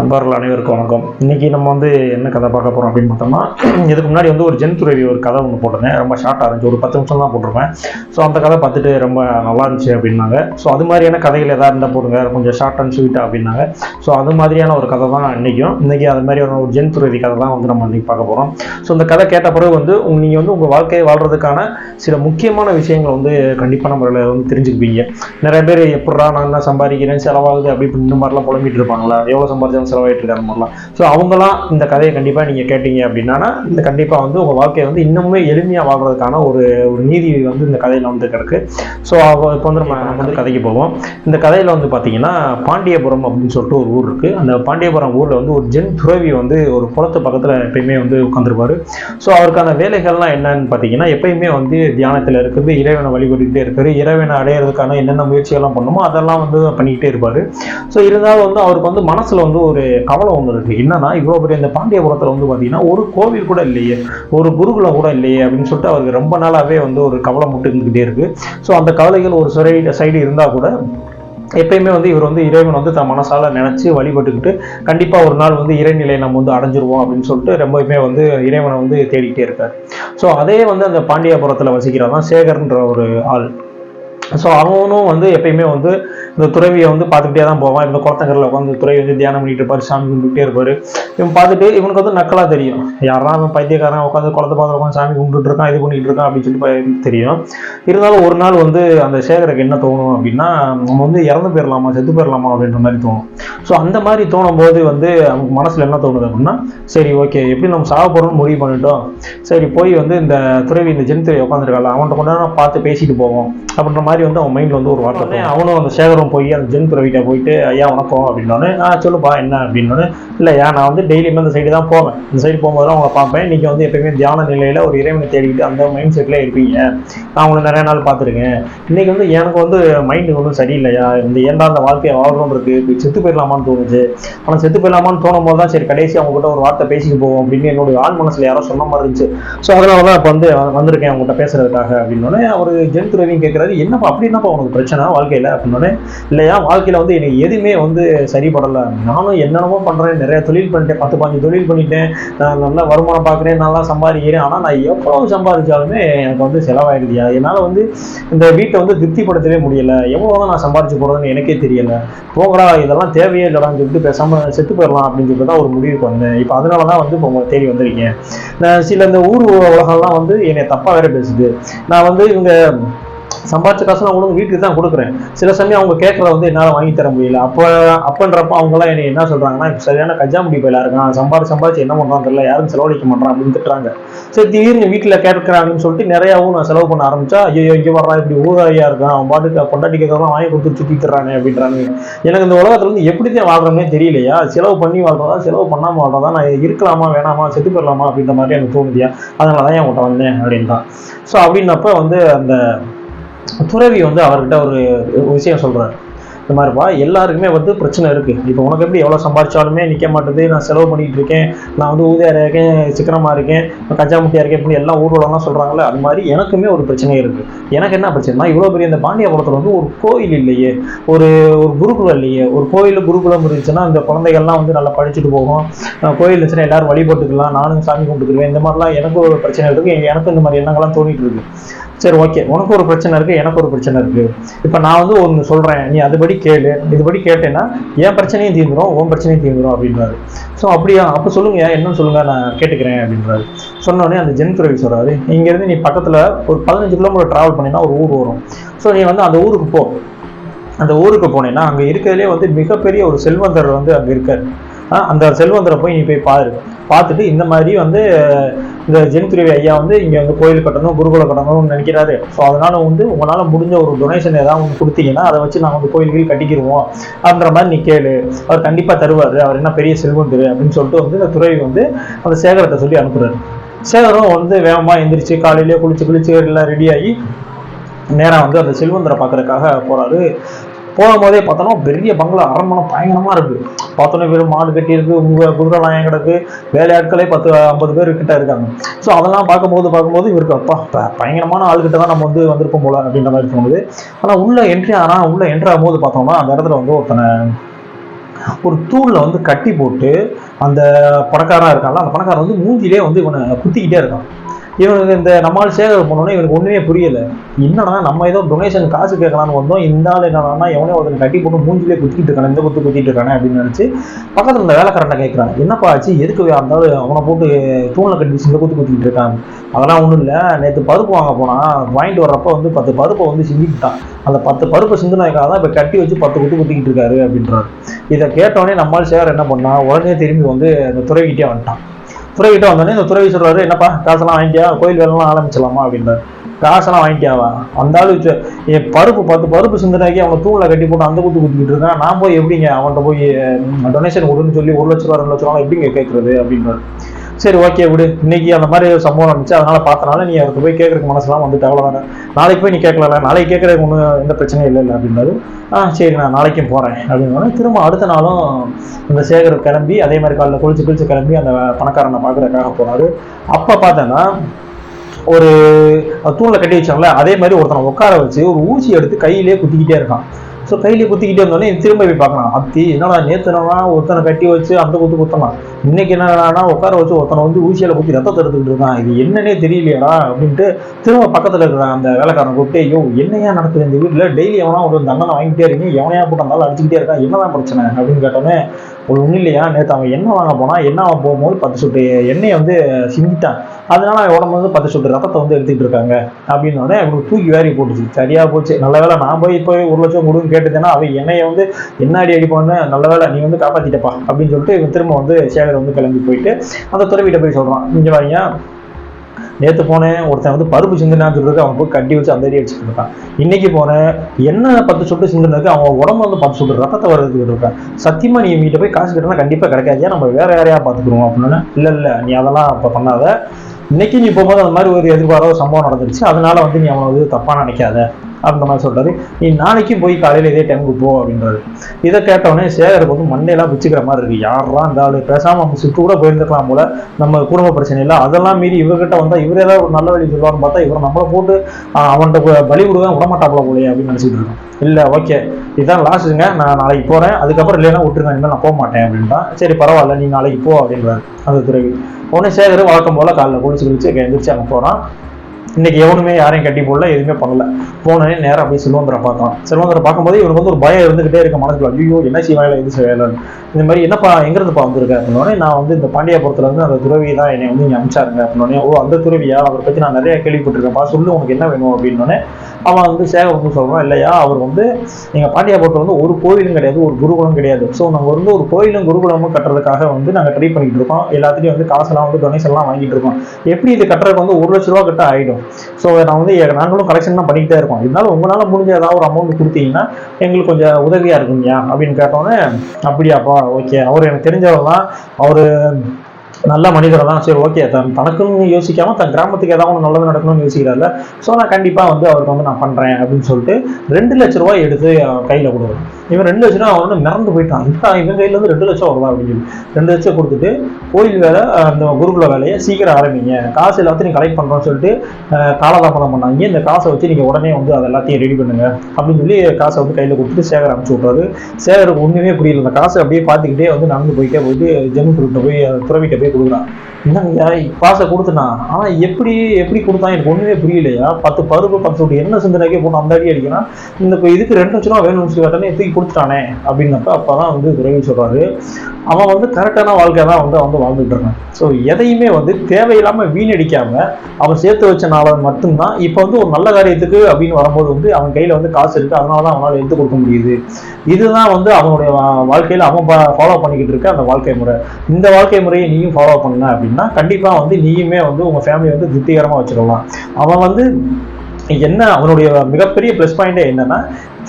நண்பர்கள் அனைவருக்கும் வணக்கம். இன்றைக்கி நம்ம வந்து என்ன கதை பார்க்க போகிறோம் அப்படின்னு பார்த்தோம்னா இதுக்கு முன்னாடி வந்து ஒரு ஜென் துறவி ஒரு கதை ஒன்று போட்டிருந்தேன். ரொம்ப ஷார்ட்டாக இருந்துச்சு. ஒரு பத்து நிமிஷம் தான் போட்டிருப்பேன். ஸோ அந்த கதை பார்த்துட்டு ரொம்ப நல்லா இருந்துச்சு அப்படின்னாங்க. ஸோ அது மாதிரியான கதைகள் எதாவது இருந்தால் போடுங்க. கொஞ்சம் ஷார்ட் அண்ட் ஸ்வீட்டாக அப்படின்னாங்க. ஸோ அது மாதிரியான ஒரு கதை தான் இன்றைக்கும் இன்னைக்கு அது மாதிரியான ஒரு ஜென் துறவி கதை தான் வந்து நம்ம இன்றைக்கி பார்க்க போகிறோம் ஸோ இந்த கதை கேட்ட பிறகு வந்து நீங்கள் வந்து உங்கள் வாழ்க்கையை வாழ்றதுக்கான சில முக்கியமான விஷயங்களை வந்து கண்டிப்பான முறையில் வந்து தெரிஞ்சுக்குவீங்க. நிறைய பேர் எப்படா நான் என்ன சம்பாதிக்கிறேன்? செலவாகுது. அப்படி இப்படி இந்த மாதிரிலாம் புலம்பிட்டு இருப்பாங்களா எவ்வளோ சம்பாதிச்சாலும் செலவாயிட்டு இருக்காங்க மாதிரிலாம் ஸோ அவங்களாம் இந்த கதையை கண்டிப்பாக நீங்கள் கேட்டீங்க அப்படின்னா இந்த கண்டிப்பாக வந்து உங்கள் வாழ்க்கையை வந்து இன்னுமே எளிமையாக வாழ்றதுக்கான ஒரு ஒரு நீதி வந்து இந்த கதையில் வந்து கிடக்கு. ஸோ இப்போ வந்து நம்ம நம்ம வந்து கதைக்கு போவோம். இந்த கதையில் வந்து பார்த்தீங்கன்னா பாண்டியபுரம் அப்படின்னு சொல்லிட்டு ஒரு ஊர் இருக்குது அந்த பாண்டியபுரம் ஊரில் வந்து ஒரு ஜென் துறவி வந்து ஒரு குளத்து பக்கத்தில் எப்பயுமே வந்து உட்காந்துருப்பாரு ஸோ அவருக்கான வேலைகள்லாம் என்னன்னு பார்த்தீங்கன்னா எப்பயுமே வந்து தியானத்தில் இருக்குது இறைவனை வழிபட்டுக்கிட்டே இருக்காரு. இறைவனை அடையிறதுக்கான என்னென்ன முயற்சிகள்லாம் பண்ணுமோ அதெல்லாம் வந்து பண்ணிக்கிட்டே இருப்பார். ஸோ இருந்தாலும் வந்து அவருக்கு வந்து மனசில் வந்து ஒரு கவலை ஒன்று இருக்குது என்னன்னா இவ்வளோ பெரிய இந்த பாண்டியபுரத்தில் வந்து பார்த்தீங்கன்னா ஒரு கோவில் கூட இல்லையே. ஒரு குருகுலம் கூட இல்லையே அப்படின்னு சொல்லிட்டு அவருக்கு ரொம்ப நாளாகவே வந்து ஒரு கவலை மட்டும் இருந்துக்கிட்டே இருக்கு. ஸோ அந்த கவலைகள் ஒரு சைடு சைடு இருந்தால் கூட எப்பயுமே வந்து இவர் வந்து இறைவன் வந்து தன் மனசால நினைச்சு வழிபட்டுக்கிட்டு கண்டிப்பாக ஒரு நாள் வந்து இறைநிலையை நம்ம வந்து அடைஞ்சிருவோம் அப்படின்னு சொல்லிட்டு ரொம்பவுமே வந்து இறைவனை வந்து தேடிக்கிட்டே இருக்கார். ஸோ அதே வந்து அந்த பாண்டியபுரத்தில் வசிக்கிறதான் சேகர்ன்ற ஒரு ஆள். ஸோ அவனும் வந்து எப்பயுமே வந்து இந்த துறவியை வந்து பார்த்துக்கிட்டே தான் போவான். இந்த குளத்தங்கரில் உட்காந்து துறவி வந்து தியானம் பண்ணிட்டு இருப்பாரு சாமி கும்பிட்டுட்டே இருப்பாரு. இவன் பார்த்துட்டு இவனுக்கு வந்து நக்கலா தெரியும். யாரா அவன் பைத்தியக்காரன் உட்காந்து குளத்தை பார்த்து உட்காந்து சாமி கும்பிட்டுட்டு இருக்கான் இது பண்ணிட்டு இருக்கான் அப்படின்னு சொல்லி ப- தெரியும். இருந்தாலும் ஒரு நாள் வந்து அந்த சேகருக்கு என்ன தோணும் அப்படின்னா நம்ம வந்து இறந்து போயிடலாமா செத்து போயிடலாமா அப்படின்ற மாதிரி தோணும். ஸோ அந்த மாதிரி தோணும் போது வந்து அவங்க மனசுல என்ன தோணுது அப்படின்னா சரி ஓகே எப்படி நம்ம சாக போறோம்னு முடிவு பண்ணிட்டோம். சரி போய் வந்து இந்த துறவி இந்த ஜென் துறவி உட்காந்துருக்கால அவன்கிட்ட கொண்டு நேரம் பார்த்து பேசிட்டு போவோம் அப்படின்ற மாதிரி வந்து அவன் மைண்ட்ல வந்து ஒரு வார்த்தை. அவனும் அந்த சேகரும் போய் அந்த ஜென் துறவிட்ட போயிட்டு ஐயா வணக்கம் அப்படின்னோடனே ஆ சொல்லுப்பா என்ன? அப்படின்னோடனே இல்லையா நான் வந்து டெய்லியுமே அந்த சைடு தான் போவேன். இந்த சைடு போகும்போது தான் உங்களை பார்ப்பேன். நீங்கள் வந்து எப்பயுமே தியான நிலையில் ஒரு இறைவனை தேடிக்கிட்டு அந்த மைண்ட் செட்டில் இருப்பீங்க. நான் உங்களை நிறைய நாள் பார்த்துருக்கேன். இன்றைக்கி வந்து எனக்கு வந்து மைண்டு ஒன்றும் சரியில்லையா? இந்த ஏன்டா அந்த வாழ்க்கையை வாழணுன்றது செத்து போயிடலாமான்னு தோணுச்சு. ஆனால் செத்து போயிடலாமான்னு தோணும் போது தான் சரி கடைசி அவங்க கிட்ட ஒரு வார்த்தை பேசிக்க போவோம் அப்படின்னு என்னோட ஆள் மனசில் யாரோ சொன்ன மாதிரி இருந்துச்சு. ஸோ அதனால தான் இப்போ வந்து வந்திருக்கேன் அவங்ககிட்ட பேசுறதுக்காக அப்படின்னோடனே அவர் ஜென் துறவியும் கேட்குறாரு என்னப்பா அப்படி என்னப்பா உனக்கு பிரச்சனை வாழ்க்கையில்? அப்படின்னோடனே இல்லையா? வாழ்க்கையில வந்து எனக்கு எதுவுமே வந்து சரிப்படலை நானும் என்னென்னமோ பண்றேன். நிறைய தொழில் பண்ணிட்டேன். பத்து பாஞ்சு தொழில் பண்ணிட்டேன். நான் நல்லா வருமானம் பார்க்குறேன். நல்லா சம்பாதிக்கிறேன். ஆனால் நான் எவ்வளவு சம்பாதிச்சாலுமே எனக்கு வந்து செலவாயிடுது. என்னால் வந்து இந்த வீட்டை வந்து திருப்திப்படுத்தவே முடியல. எவ்வளோ தான் நான் சம்பாரிச்சு போகிறதுன்னு எனக்கே தெரியல. போங்கடா இதெல்லாம் தேவையே இல்லைடான்னு சொல்லிட்டு பேசாமல் செத்து போயிடலாம் அப்படின்னு சொல்லிட்டு தான் ஒரு முடிவுக்கு வந்தேன். இப்போ அதனால தான் வந்து இப்போ உங்களை தேடி வந்திருக்கேன். நான் சில இந்த ஊர் உலகம்லாம் வந்து என்னை தப்பாக வேற பேசுது. நான் வந்து இவங்க சம்பாதிச்ச காசு நான் உங்களுக்கு வீட்டுக்கு தான் கொடுக்குறேன். சில சமயம் அவங்க கேட்கறத வந்து என்னால் வாங்கி தர முடியல. அப்போ அப்பன்றப்ப அவங்களாம் என்னை என்ன சொல்றாங்கன்னா சரியான கஜா முடி பயிலா இருக்கான். சம்பாதி சம்பாதிச்சு என்ன பண்ணுறான் தெரியல. யாரும் செலவழிக்க மாட்டான் அப்படின்னு திட்டுறாங்க. சரி திடீர்னு வீட்டில் கேட்கறாங்கன்னு சொல்லிட்டு நிறையாவும் நான் செலவு பண்ண ஆரம்பிச்சா ஐயோ இங்கே வர்றான் இப்படி ஊதாரியா இருக்கான். அவன் பாட்டுக்கு பொண்டாட்டி கேட்கறதான் வாங்கி கொடுத்து சுத்தி அப்படின்றாங்க எனக்கு இந்த உலகத்துல வந்து எப்படி தான் வாழ்றோமே தெரியலையா? செலவு பண்ணி வாழ்றதா செலவு பண்ணாம வாழ்றதா? நான் இருக்கலாமா வேணாமா? செத்து போயிடலாமா அப்படின்ற மாதிரி எனக்கு தோணுதியா? அதனால தான் என்கிட்ட வந்தேன் அப்படின்றான். ஸோ அப்படின்னப்ப வந்து அந்த துறவி வந்து அவர்கிட்ட ஒரு விஷயம் சொல்கிறார் இந்த மாதிரிப்பா எல்லாருக்குமே வந்து பிரச்சனை இருக்குது இப்போ உனக்கு எப்படி எவ்வளோ சம்பாதிச்சாலுமே நிற்க மாட்டேது. நான் செலவு பண்ணிகிட்டு இருக்கேன். நான் வந்து ஊதியாக இருக்கேன் சிக்கனமாக இருக்கேன். கஜா முட்டியாக இருக்கேன் இப்படி எல்லாம் ஊர்வலம்லாம் சொல்கிறாங்களே அது மாதிரி எனக்குமே ஒரு பிரச்சனை இருக்குது எனக்கு என்ன பிரச்சனைனா இவ்வளோ பெரிய இந்த பாண்டியபுரத்தில் வந்து ஒரு கோயில் இல்லையே. ஒரு ஒரு குருகுலம் இல்லையே. ஒரு கோயில் குருகுலம் இருந்துச்சுன்னா இந்த குழந்தைகள்லாம் வந்து நல்லா படிச்சுட்டு போகும். கோயில் இருந்துச்சுன்னா எல்லோரும் வழிபட்டுக்கலாம். நானும் சாமி கும்பிட்டுக்குருவேன். இந்த மாதிரிலாம் எனக்கு ஒரு பிரச்சனை இருக்குது எனக்கு இந்த மாதிரி எண்ணங்கள்லாம் தோணிட்டு இருக்கு. சரி ஓகே உனக்கு ஒரு பிரச்சனை இருக்குது எனக்கு ஒரு பிரச்சனை இருக்குது இப்போ நான் வந்து ஒன்று சொல்கிறேன் நீ அதுபடி கேளு. இதுபடி கேட்டேன்னா என் பிரச்சனையும் தீர்ந்துரும் உன் பிரச்சனையும் தீர்ந்துரும் அப்படின்றாரு. ஸோ அப்படியா? அப்போ சொல்லுங்கள் என்னன்னு சொல்லுங்க நான் கேட்டுக்கிறேன் அப்படின்றாரு. சொன்னோடனே அந்த ஜென் துறவி சொல்கிறாரு இங்கேருந்து நீ பக்கத்தில் ஒரு பதினஞ்சு கிலோமீட்டர் ட்ராவல் பண்ணினா ஒரு ஊர் வரும். ஸோ நீ வந்து அந்த ஊருக்கு போ. அந்த ஊருக்கு போனேன்னா அங்கே இருக்கிறதுலே வந்து மிகப்பெரிய ஒரு செல்வந்தர் வந்து அங்கே இருக்கார். அந்த செல்வந்தரை போய் நீ போய் பாரு. பார்த்துட்டு இந்த மாதிரி வந்து இந்த ஜென் ஐயா வந்து இங்கே வந்து கோயில் கட்டணும் குருகுல கட்டணும்னு நினைக்கிறாரு. ஸோ அதனால வந்து உங்களால் முடிஞ்ச ஒரு டொனேஷன் ஏதாவது ஒன்று கொடுத்தீங்கன்னா அதை வச்சு நாங்கள் வந்து கோயில்கள் கட்டிக்கிடுவோம் கட்டிக்கிருவோம் அப்படின்ற மாதிரி நீ கேளு. அவர் கண்டிப்பாக தருவார். அவர் என்ன பெரிய செல்வந்தர் அப்படின்னு சொல்லிட்டு வந்து இந்த துறவி வந்து அந்த சேகரத்தை சொல்லி அனுப்புறாரு. சேகரம் வந்து வேகமாக எந்திரிச்சு காலையிலேயே குளிச்சு குளிச்சு எல்லாம் ரெடியாகி நேராக வந்து அந்த செல்வந்தரை பார்க்கறதுக்காக போகிறாரு போகும்போதே பார்த்தோன்னா பெரிய பங்களா அரண்மனை பயங்கரமாக இருக்குது பார்த்தோன்னே வெறும் மாடு கட்டி இருக்கு உங்கள் குதிரை நாயம் கிடக்கு வேலையாட்களே பத்து ஐம்பது பேர் கிட்ட இருக்காங்க. ஸோ அதெல்லாம் பார்க்கும்போது பார்க்கும்போது இவருக்கு அப்பா ப- பயங்கரமான ஆளுகிட்ட தான் நம்ம வந்து வந்திருப்போம் போல அப்படின்ற மாதிரி தோணுது. ஆனால் உள்ள என்ட்ரி ஆனால் உள்ள என்ட்ரி ஆகும்போது பார்த்தோம்னா அந்த இடத்துல வந்து ஒருத்தனை ஒரு தூணில் வந்து கட்டி போட்டு அந்த பணக்காரன் இருக்கான்ல அந்த பணக்காரன் வந்து மூஞ்சிலே வந்து இவனை குத்திக்கிட்டே இருக்கான். இவனுக்கு இந்த நம்மால் சேகர் பண்ணோன்னே இவனுக்கு ஒன்றுமே புரியல. என்னன்னா நம்ம ஏதோ டொனேஷன் காசு கேட்கலான்னு வந்தோம். இந்த ஆள் என்னன்னா எவனே ஒருத்தன் கட்டி போட்டு மூஞ்சிலே குத்திட்டு இருக்கானே இந்த குத்து குத்திட்டு இருக்கானே அப்படின்னு நினச்சி பக்கத்தில் இந்த வேலைக்காரன்ட்ட கேட்குறான் என்னப்பா ஆச்சு? எதுக்கு அந்த அவனை போட்டு தூணில் கட்டி இந்த குத்து குத்திட்டு இருக்கான்? அதெல்லாம் ஒன்றும் இல்லை. நேற்று பருப்பு வாங்க போனான் வாங்கிட்டு வர்றப்ப வந்து பத்து பருப்பை வந்து சிந்திக்கிட்டான். அந்த பத்து பருப்பை சிந்தினதுக்காக தான் இப்போ கட்டி வச்சு பத்து குத்து குத்திக்கிட்டு இருக்காரு அப்படின்றாரு. இதை கேட்டோடனே நம்மால் சேகர் என்ன பண்ணான்? உடனே திரும்பி வந்து அந்த துறைகிட்டே வந்துட்டான். துறைகிட்ட வந்தோடனே இந்த துறவி சொல்றாரு என்னப்பா காசெல்லாம் வாங்கிட்டியா? கோயில் வேலைலாம் ஆரம்பிச்சலாமா அப்படின்றாரு. காசெல்லாம் வாங்கிட்டியாவா? வந்தாலும் வச்சு, என் பருப்பு பத்து பருப்பு சிந்தனைக்கு அவன் தூணில் கட்டி போட்டு அந்த குத்து குத்திக்கிட்டு இருக்கான். நான் போய் எப்படிங்க அவன்கிட்ட போய் டொனேஷன் கொடுன்னு சொல்லி ஒரு லட்ச ரூபா ரெண்டு லட்ச ரூபா எப்படிங்க கேட்கறது அப்படின்றாரு. சரி ஓகே விடு. இன்னைக்கு அந்த மாதிரி ஒரு சம்பவம் நடந்துச்சு அதனால பார்த்தனால நீ அவருக்கு போய் கேட்கறதுக்கு மனசுலாம் வந்துட்டு அவ்வளோதானே நாளைக்கு போய் நீ கேட்கல நாளைக்கு கேட்கறதுக்கு ஒன்றும் எந்த பிரச்சனையும் இல்லை இல்லை அப்படின்னாரு ஆ சரி நான் நாளைக்கும் போகிறேன் அப்படின்னு திரும்ப அடுத்த நாளும் இந்த சேகர் கிளம்பி அதே மாதிரி காலைல குளிச்சு குளிச்சு கிளம்பி அந்த பணக்காரனை பார்க்கறதுக்காக போனாரு. அப்போ பார்த்தேன்னா ஒரு தூணில் கட்டி வச்சாங்களே அதே மாதிரி ஒருத்தனை உட்கார வச்சு ஒரு ஊசி எடுத்து கையிலே குத்திக்கிட்டே இருக்கான். ஸோ கையிலே குத்திக்கிட்டே இருந்தோடனே திரும்ப போய் பார்க்கலாம். அத்தி என்னடா நேத்துனா ஒருத்தனை கட்டி வச்சு அந்த குத்து குத்தலாம். இன்னைக்கு என்னன்னா உட்கார வச்சு ஒருத்தனை வந்து ஊசியால குத்தி ரத்தத்தை எடுத்துக்கிட்டு இருக்கான். இது என்னன்னே தெரியலையாடா அப்படின்ட்டு திரும்ப பக்கத்துல இருக்கிற அந்த வேலைக்காரன் கூப்பிட்டு ஐயோ என்னையா நடக்குது இந்த வீட்டுல டெய்லி எவனா ஒரு தண்டனை வாங்கிட்டே இருக்கீங்க எவனையா போட்டு இருந்தாலும் அடிச்சுக்கிட்டே இருக்கான்? என்னதான் பிரச்சனை? அப்படின்னு கேட்டோன்னே ஒரு ஒன்றும் இல்லையா? நேற்று அவன் என்ன வாங்க போனால் என்ன அவன் போகும்போது பத்து சொட்டு எண்ணெயை வந்து சிந்திட்டான். அதனால அவன் உடம்பு வந்து பத்து சொட்டு ரத்தத்தை வந்து எடுத்துக்கிட்டு இருக்காங்க. அப்படின்னோடனே அவனுக்கு தூக்கி வேறி போட்டுச்சு. சரியா போச்சு. நல்ல வேளை நான் போய் இப்போ ஒரு லட்சம் கொடுன்னு கேட்டுட்டேன்னா அவன் என்னையை வந்து என்ன அடி அடிப்பான்னு? நல்ல வேளை நீ வந்து காப்பாற்றிட்டப்பா அப்படின்னு சொல்லிட்டு இவன் திரும்ப வந்து சேகர் வந்து கிளம்பி போயிட்டு அந்த துறவிட்ட போய் சொல்றான் இங்கே வாங்க நேற்று போனேன் ஒருத்தன் வந்து பருப்பு சிந்தினான்னு சொல்லிட்டு அவன் போய் கட்டி வச்சு அந்த அடி அடிச்சுட்டு இருக்கான். இன்னைக்கு போனேன் என்ன பத்து சொட்டு சிந்தினதுக்கு அவன் உடம்பு வந்து பத்து சொட்டு ரத்தத்தை வரதுக்கு இருக்கான். சத்தியமா நீ வீட்டை போய் காசு கட்டினா கண்டிப்பா கிடைக்காது நம்ம வேற யாரையா பார்த்துக்குறோம் அப்படின்னு. இல்லை இல்லை நீ அதெல்லாம் அப்ப பண்ணாத. இன்னைக்கு நீ போகும்போது அந்த மாதிரி ஒரு எதிர்பாராத சம்பவம் நடந்துருச்சு. அதனால வந்து நீ அவனை வந்து தப்பா நினைக்காத. அப்படின்ற மாதிரி சொல்றாரு. நீ நாளைக்கும் போய் காலையில இதே டைமுக்கு போ அப்படின்றாரு. இதை கேட்டவொடனே சேகருக்கு வந்து மண்டையெல்லாம் பிச்சுக்கிற மாதிரி இருக்கு. யாரெல்லாம் இந்த ஆளு? பேசாம நம்ம சுட்டு கூட போயிருந்துக்கலாம் போல. நம்ம குடும்ப பிரச்சனை இல்லை. அதெல்லாம் மீறி இவர்கிட்ட வந்தா இவர் ஏதாவது ஒரு நல்ல வழி சொல்லுவார்னு பார்த்தா இவர் நம்மளை போட்டு அவன்கிட்ட பலி விடுவேன் விடமாட்டாப்புல போலயே அப்படின்னு நினைச்சிட்டு இருக்கோம். இல்லை ஓகே இதுதான் லாஸ்ட்டுங்க நான் நாளைக்கு போறேன். அதுக்கப்புறம் இல்லைன்னா விட்டுருங்க. இனிமேல் நான் போக மாட்டேன் அப்படின்றான் சரி பரவாயில்ல. நீ நாளைக்கு போ அப்படின்றாரு. அந்த துறவி உடனே சேகர் வழக்கம் போல காலைல குளிச்சு குளிச்சு எந்திரிச்சு அங்கே போறான். இன்னைக்கு எவனுமே யாரையும் கட்டி போடல எதுவுமே பண்ணல. போனே நேராக போய் செல்வந்தரை பார்க்கலாம் செல்வந்தரை பார்க்கும்போது இவனுக்கு வந்து ஒரு பயம் இருந்துகிட்டே இருக்க மனசுல. ஐயோ என்ன செய்வாங்களா எது செய்வாங்களான்னு. இந்த மாதிரி என்னப்பா எங்கிருந்துப்பா வந்திருக்கேன் அப்படின்னோடனே நான் வந்து இந்த பாண்டியாபுரத்துல இருந்து அந்த துறவி தான் என்னை வந்து இங்க அனுப்பிச்சாருங்க அப்படின்னோடனே ஓ அந்த துறவியா? அவரை பத்தி நான் நிறைய கேள்விப்பட்டிருக்கேன்ப்பா சொல்லு உனக்கு என்ன வேணும்? அப்படின்னோடனே அவன் வந்து சேவை வந்து சொல்றான். இல்லையா அவர் வந்து எங்கள் பாண்டியாபுரத்துல வந்து ஒரு கோயிலும் கிடையாது ஒரு குருகுலம் கிடையாது. ஸோ நாங்கள் வந்து ஒரு கோயிலும் குருகுலமும் கட்டுறதுக்காக வந்து நாங்க ட்ரை பண்ணிட்டு இருக்கோம். எல்லாத்துலயும் வந்து காசெல்லாம் வந்து டொனேஷன் எல்லாம் வாங்கிட்டு இருக்கோம். எப்படி இது கட்டுறதுக்கு வந்து ஒரு லட்ச ரூபா கிட்ட இருக்கும் ஸோ நான் வந்து நாங்களும் கலெக்ஷன் தான் பண்ணிக்கிட்டே இருக்கோம். இருந்தாலும் உங்களால முடிஞ்ச ஏதாவது ஒரு அமௌண்ட் கொடுத்தீங்கன்னா எங்களுக்கு கொஞ்சம் உதவியா இருக்குங்கய்யா அப்படின்னு கேட்டோன்னே அப்படியாப்பா ஓகே அவர் எனக்கு தெரிஞ்சவர் தான். அவர் நல்ல மனிதர் தான். சரி ஓகே தன் தனக்குன்னு யோசிக்காம தன் கிராமத்துக்கு ஏதாவது ஒன்று நல்லது நடக்கணும்னு யோசிக்கிறார்ல. ஸோ நான் கண்டிப்பாக வந்து அவருக்கு வந்து நான் பண்ணுறேன் அப்படின்னு சொல்லிட்டு ரெண்டு லட்ச ரூபாய் எடுத்து கையில் கொடுக்குறேன். இவன் ரெண்டு லட்ச ரூபா அவன் வந்து மிறந்து போயிட்டான். இப்போ இவன் கையில இருந்து ரெண்டு லட்சம் வருதா அப்படின்னு சொல்லி. ரெண்டு லட்சம் கொடுத்துட்டு கோயில் வேலை அந்த குருகுல வேலையை சீக்கிரம் ஆரம்பிங்க. காசு எல்லாத்தையும் கலெக்ட் பண்றோம்னு சொல்லிட்டு அஹ், காலதாமதம் பண்ணாங்க இந்த காசை வச்சு நீங்கள் உடனே வந்து அதை எல்லாத்தையும் ரெடி பண்ணுங்க. அப்படின்னு சொல்லி காசை வந்து கையில் கொடுத்துட்டு சேகர் அனுப்பிச்சு விட்றாரு சேகருக்கு ஒன்றுமே புரியல. அந்த காசை அப்படியே பார்த்துக்கிட்டே வந்து நடந்து போயிட்டே போயிட்டு ஜெமிட்டு போய் துறவிட்ட போய் கொடுக்குறான். என்னங்க காசை கொடுத்துனா? ஆனால் எப்படி எப்படி கொடுத்தான்? எனக்கு ஒன்றுமே புரியலையா? பத்து பருப்பு பத்து சொட்டு என்ன சிந்தனைக்கே போட்டு அந்த அடி அடிக்கிறான். இந்த இப்போ இதுக்கு ரெண்டு லட்ச ரூபா வேணும்னு சொல்லி கேட்டானே தூக்கி கொடுத்துட்டானே அப்படின்னப்ப அப்பதான் வந்து துறவி சொல்கிறாரு அவன் வந்து கரெக்டான வாழ்க்கை தான் வந்து அவன் வந்து வாழ்ந்துட்டு இருக்கேன் ஸோ எதையுமே வந்து தேவையில்லாம வீணடிக்காம அவன் சேர்த்து வச்சனால மட்டும்தான் இப்போ வந்து ஒரு நல்ல காரியத்துக்கு அப்படின்னு வரும்போது வந்து அவன் கையில் வந்து காசு இருக்கு. அதனால தான் அவனால் எடுத்து கொடுக்க முடியுது. இதுதான் வந்து அவனுடைய வாழ்க்கையில் அவன் ஃபாலோ பண்ணிக்கிட்டு இருக்க அந்த வாழ்க்கை முறை. இந்த வாழ்க்கை முறையை நீயும் ஃபாலோ பண்ண அப்படின்னா கண்டிப்பாக வந்து நீயுமே வந்து உங்கள் ஃபேமிலி வந்து திருப்திகரமாக வச்சுக்கலாம் அவன் வந்து என்ன அவனுடைய மிகப்பெரிய ப்ளஸ் பாயிண்டே என்னன்னா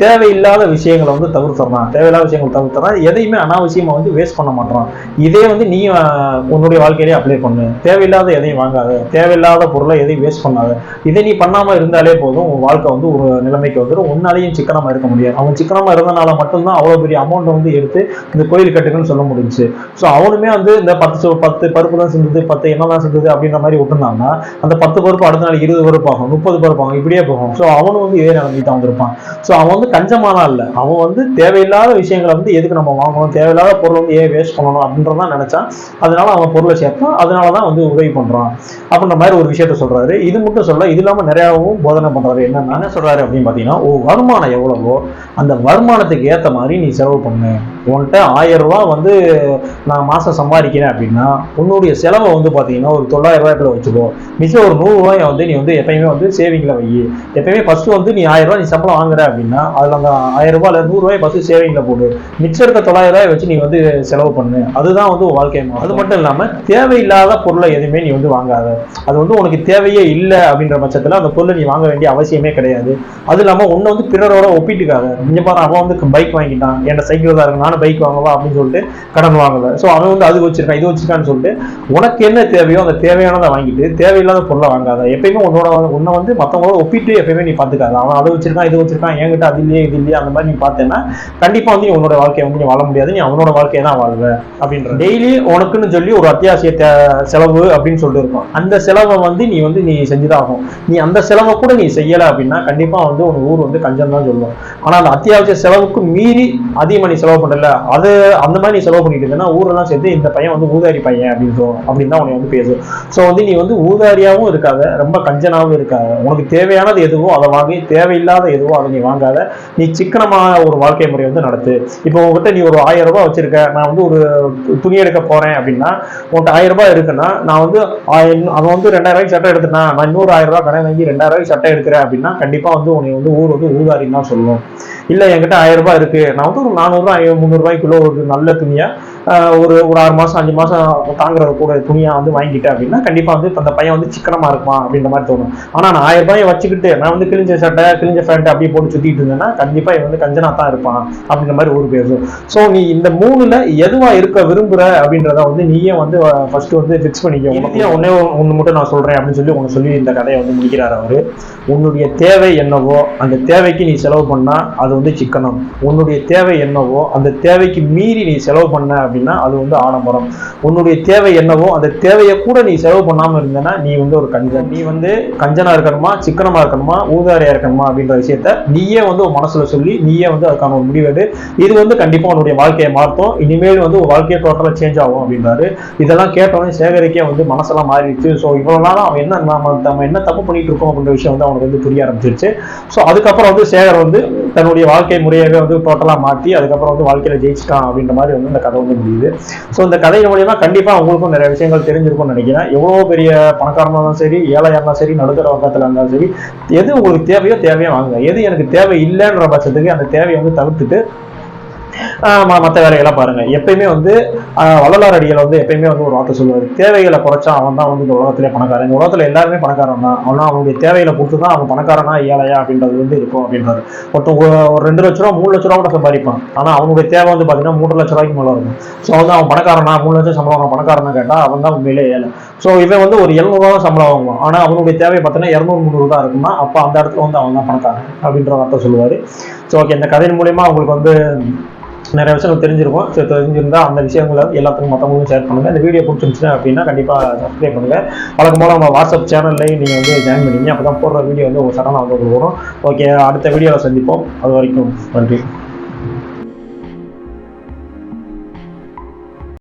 தேவையில்லாத விஷயங்களை வந்து தவிர்த்துறான் தேவையில்லாத விஷயங்களை தவிர்த்துறான் எதையுமே அனாவசியமா வந்து வேஸ்ட் பண்ண மாட்டான் இதே வந்து நீ உன்னுடைய வாழ்க்கையிலே அப்ளை பண்ணு. தேவையில்லாத எதையும் வாங்காத. தேவையில்லாத பொருளை எதையும் வேஸ்ட் பண்ணாத. இதை நீ பண்ணாம இருந்தாலே போதும் உன் வாழ்க்கை வந்து ஒரு நிலைமைக்கு வந்துடும் உன்னாலையும் சிக்கனமா இருக்க முடியாது. அவன் சிக்கனமா இருந்தனால மட்டும்தான் அவ்வளவு பெரிய அமௌண்ட் வந்து எடுத்து இந்த கோயில் கட்டுங்கன்னு சொல்ல முடிஞ்சுச்சு. ஸோ அவனுமே வந்து இந்த பத்து பத்து பருப்பு தான் செஞ்சது பத்து என்னெல்லாம் செஞ்சது அப்படின்ற மாதிரி விட்டுருந்தாங்கன்னா அந்த பத்து பருப்பு அடுத்த நாள் இருபது பருப்பு ஆகும் முப்பது பருப்பு ஆகும் இப்படியே போகும். ஸோ அவனும் வந்து இதே நிலைமைக்கு தான் வந்திருப்பான். ஸோ அவன் வந்து கஞ்சமாலாம் இல்லை. அவன் வந்து தேவையில்லாத விஷயங்களை வந்து எதுக்கு நம்ம வாங்கணும்? தேவையில்லாத பொருள் வந்து ஏன் வேஸ்ட் பண்ணணும் அப்படின்றதான் நினைச்சான். அதனால அவன் பொருளை சேர்த்தான். அதனால தான் வந்து உதவி பண்றான். அப்படின்ற மாதிரி ஒரு விஷயத்த சொல்றாரு. இது மட்டும் சொல்ல இது இல்லாமல் நிறையாவும் போதனை பண்றாரு. என்னென்ன என்ன சொல்றாரு அப்படின்னு பார்த்தீங்கன்னா ஓ வருமானம் எவ்வளவோ அந்த வருமானத்துக்கு ஏற்ற மாதிரி நீ செலவு பண்ணு. உன்கிட்ட ஆயிரம் ரூபா வந்து நான் மாசம் சம்பாதிக்கிறேன் அப்படின்னா உன்னுடைய செலவை வந்து பார்த்தீங்கன்னா ஒரு தொள்ளாயிரம் ரூபாய்க்குள்ள வச்சுக்கோ. மிச்சம் ஒரு நூறு ரூபாய் வந்து நீ வந்து எப்பயுமே வந்து சேவிங்ல வை. எப்பயுமே ஃபர்ஸ்ட் வந்து நீ ஆயிரம் ரூபாய் நீ சம்பளம் வாங்குற அப்படின்னா அதில் அந்த ஆயிரம் ரூபாயில நூறுரூவாய் பஸ்ஸு சேவிங்கில் போடு. மிச்சம் இருக்க தொள்ளாயிரம் ரூபாய் வச்சு நீ வந்து செலவு பண்ணு. அதுதான் வந்து உன் வாழ்க்கை அது மட்டும் இல்லாமல் தேவையில்லாத பொருளை எதுவுமே நீ வந்து வாங்காத. அது வந்து உனக்கு தேவையே இல்லை அப்படின்ற பட்சத்தில் அந்த பொருளை நீ வாங்க வேண்டிய அவசியமே கிடையாது. அது இல்லாமல் உன்னை வந்து பிறரோட ஒப்பிட்டுக்காத. இங்க பாரு அவன் வந்து பைக் வாங்கிட்டான். என்கிட்ட சைக்கிள் தான் இருக்கு நானும் பைக் வாங்கவா அப்படின்னு சொல்லிட்டு கடன் வாங்கல. ஸோ அவன் வந்து அது வச்சிருக்கான் இது வச்சிருக்கான்னு சொல்லிட்டு உனக்கு என்ன தேவையோ அந்த தேவையானதை வாங்கிட்டு தேவையில்லாத பொருளை வாங்காத. எப்பயுமே உன்னோட உன்னை வந்து மற்றவங்களோட ஒப்பிட்டு எப்பயுமே நீ பார்த்துக்காத. அவன் அதை வச்சிருக்கான் இது வச்சிருக்கான் என்கிட்ட அது இல்லையே இது இல்லையா அந்த மாதிரி நீ பார்த்தேன்னா கண்டிப்பா வந்து நீ உன்னோட வாழ்க்கையை வந்து நீ வாழ முடியாது. நீ அவனோட வாழ்க்கையை தான் வாழ்வ அப்படின்ற டெய்லி உனக்குன்னு சொல்லி ஒரு அத்தியாவசிய செலவு அப்படின்னு சொல்லிட்டு இருக்கும். அந்த செலவை வந்து நீ வந்து நீ செஞ்சுதான் ஆகும் நீ அந்த செலவை கூட நீ செய்யல அப்படின்னா கண்டிப்பா வந்து உன் ஊர் வந்து கஞ்சம் தான் சொல்லுவோம் ஆனால் அந்த அத்தியாவசிய செலவுக்கு மீறி அதிகமாக நீ செலவு பண்ணல அது அந்த மாதிரி நீ செலவு பண்ணிட்டு இருந்தேன்னா ஊரெல்லாம் சேர்த்து இந்த பையன் வந்து ஊதாரி பையன் அப்படின்னு சொல்லுவோம் அப்படின்னு தான் உன்னை வந்து பேசும் ஸோ வந்து நீ வந்து ஊதாரியாகவும் இருக்காத ரொம்ப கஞ்சனாகவும் இருக்காத. உனக்கு தேவையானது எதுவோ அதை வாங்கி தேவையில்லாத எதுவோ அதை நீ வாங்காத. நீ சிக்கனமான ஒரு வாழ்க்கை முறை வந்து நடத்து. இப்போ உங்ககிட்ட நீ ஒரு ஆயிரம் ரூபாய் வச்சிருக்க நான் வந்து ஒரு துணி எடுக்க போறேன் அப்படின்னா உன்கிட்ட ஆயிரம் ரூபாய் இருக்குன்னா நான் வந்து ஆயிரம் அவன் வந்து ரெண்டாயிரம் ரூபாய்க்கு சட்டை எடுத்துனா நான் இன்னொரு ஆயிரம் ரூபாய் கடை வாங்கி ரெண்டாயிரம் ரூபாய்க்கு சட்டை எடுக்கிறேன் அப்படின்னா கண்டிப்பா வந்து உன்னை வந்து ஊர் வந்து ஊதாரின்னு தான் சொல்லுவோம் இல்ல என்கிட்ட ஆயிரம் ரூபாய் இருக்கு. நான் வந்து ஒரு நானூறுரூவா முந்நூறுரூவாய்க்குள்ள ஒரு நல்ல துணியா ஒரு ஒரு ஆறு மாசம் அஞ்சு மாசம் தாங்குற கூட துணியா வந்து வாங்கிட்டேன் அப்படின்னா கண்டிப்பா வந்து இப்ப அந்த பையன் வந்து சிக்கனமா இருப்பான் அப்படின்ற மாதிரி தோணும். ஆனா நான் ஆயிரம் ரூபாயை வச்சுக்கிட்டு நான் வந்து கிழிஞ்ச சட்டை கிழிஞ்ச பேண்ட் அப்படியே போட்டு சுத்திட்டு இருந்தேன்னா கண்டிப்பா இவன் வந்து கஞ்சனா தான் இருப்பான் அப்படின்ற மாதிரி ஒரு பேசும் ஸோ நீ இந்த மூணுல எதுவா இருக்க விரும்புற அப்படின்றத வந்து நீயே வந்து ஃபர்ஸ்ட் வந்து ஃபிக்ஸ் பண்ணிக்க. உனக்கு ஒன்னே ஒன்று மட்டும் நான் சொல்றேன் அப்படின்னு சொல்லி உனக்கு சொல்லி இந்த கதையை வந்து முடிக்கிறார் அவரு. உன்னுடைய தேவை என்னவோ அந்த தேவைக்கு நீ செலவு பண்ணா அது வந்து சிக்கனம். உன்னுடைய தேவை என்னவோ அந்த தேவைக்கு மீறி நீ செலவு பண்ண அப்படின்னா அது வந்து ஆடம்பரம். உன்னுடைய தேவை என்னவோ அந்த தேவையை கூட நீ செலவு பண்ணாமல் இருந்தேன்னா நீ வந்து ஒரு கஞ்சன். நீ வந்து கஞ்சனாக இருக்கணுமா சிக்கனமாக இருக்கணுமா ஊதாரியாக இருக்கணுமா அப்படின்ற விஷயத்த நீயே வந்து உன் மனசில் சொல்லி நீயே வந்து அதுக்கான ஒரு முடிவெடு இது வந்து கண்டிப்பாக உன்னுடைய வாழ்க்கையை மாற்றும். இனிமேல் வந்து உன் வாழ்க்கையை டோட்டலாக சேஞ்ச் ஆகும் அப்படின்றாரு. இதெல்லாம் கேட்டவனே சேகரிக்கே வந்து மனசெல்லாம் மாறிடுச்சு. ஸோ இவ்வளோ நாளும் அவன் என்ன நம்ம நம்ம என்ன தப்பு பண்ணிட்டு இருக்கோம் அப்படின்ற விஷயம் வந்து அவனுக்கு வந்து புரிய ஆரம்பிச்சிருச்சு. ஸோ அதுக்கப்புறம் வந்து சேகர் வந்து தன்னுடைய வாழ்க்கை முறையவே வந்து டோட்டலாக மாற்றி அதுக்கப்புறம் வந்து வாழ்க்கையில் ஜெயிச்சிட்டான் அப்படின்ற மாதிரி வந்து இந்த கதை வந்து முடியுது. ஸோ இந்த கதை மூலியமாக கண்டிப்பாக உங்களுக்கும் நிறைய விஷயங்கள் தெரிஞ்சிருக்கும்னு நினைக்கிறேன். எவ்வளோ பெரிய பணக்காரனாக இருந்தாலும் சரி ஏழையாக இருந்தாலும் சரி நடுத்தர வர்க்கத்தில் இருந்தாலும் சரி எது உங்களுக்கு தேவையோ தேவையோ வாங்குங்க. எது எனக்கு தேவை இல்லைன்ற பட்சத்துக்கு அந்த தேவையை வந்து தவிர்த்துட்டு மற்ற வேலைகள்லாம் பாருங்க. எப்பயுமே வந்து ஆஹ் வள்ளலார் அடிகள் வந்து எப்பயுமே வந்து ஒரு வார்த்தை சொல்லுவார். தேவைகளை குறைச்சா அவன் தான் வந்து இந்த உலகத்திலே பணக்காரன். இந்த உலகத்துல எல்லாருமே பணக்காரன் தான். அவனா அவனுடைய தேவைகளை பொறுத்து தான் அவன் பணக்காரனா ஏழையா அப்படின்றது வந்து இருக்கும் அப்படின்றாரு. ஒருத்தன் ஒரு- ரெண்டு லட்ச ரூபா மூணு லட்ச ரூபா கூட சம்பாதிப்பான். ஆனா அவனுடைய தேவை வந்து பாத்தீங்கன்னா மூன்று லட்ச ரூபாய்க்கு மேல இருக்கும். ஸோ வந்து அவன் பணக்காரனா மூணு லட்சம் சம்பளம் அவன் பணக்காரனா கேட்டா அவன் தான் உண்மையிலே ஏழை. ஸோ இவன் வந்து ஒரு எழுநூறுவா தான் சம்பளம் வாங்குவான். ஆனா அவனுடைய தேவை பார்த்தீங்கன்னா இரநூறு முந்நூறு தான் இருக்குமா அப்போ அந்த இடத்துல வந்து அவன் தான் பணக்காரன் அப்படின்ற வார்த்தை சொல்லுவாரு. ஸோ ஓகே இந்த கதையின் மூலியமா அவங்களுக்கு வந்து நிறைய விஷயங்கள் தெரிஞ்சிருக்கும். ஸோ தெரிஞ்சிருந்தால் அந்த விஷயங்களை எல்லாத்துக்கும் மற்றவங்களும் ஷேர் பண்ணுங்கள் இந்த வீடியோ பிடிச்சிருந்துச்சுன்னா அப்படின்னா கண்டிப்பாக சப்ஸ்கிரைப் பண்ணுங்கள் வழக்கம் போல் நம்ம வாட்ஸ்அப் சேனல்லையும் நீங்கள் வந்து ஜாயின் பண்ணிங்க அப்பதான் போடுற வீடியோ வந்து உங்கள் சடனாக வந்து உங்களுக்கு வரும். ஓகே அடுத்த வீடியோவில் சந்திப்போம். அது வரைக்கும் நன்றி.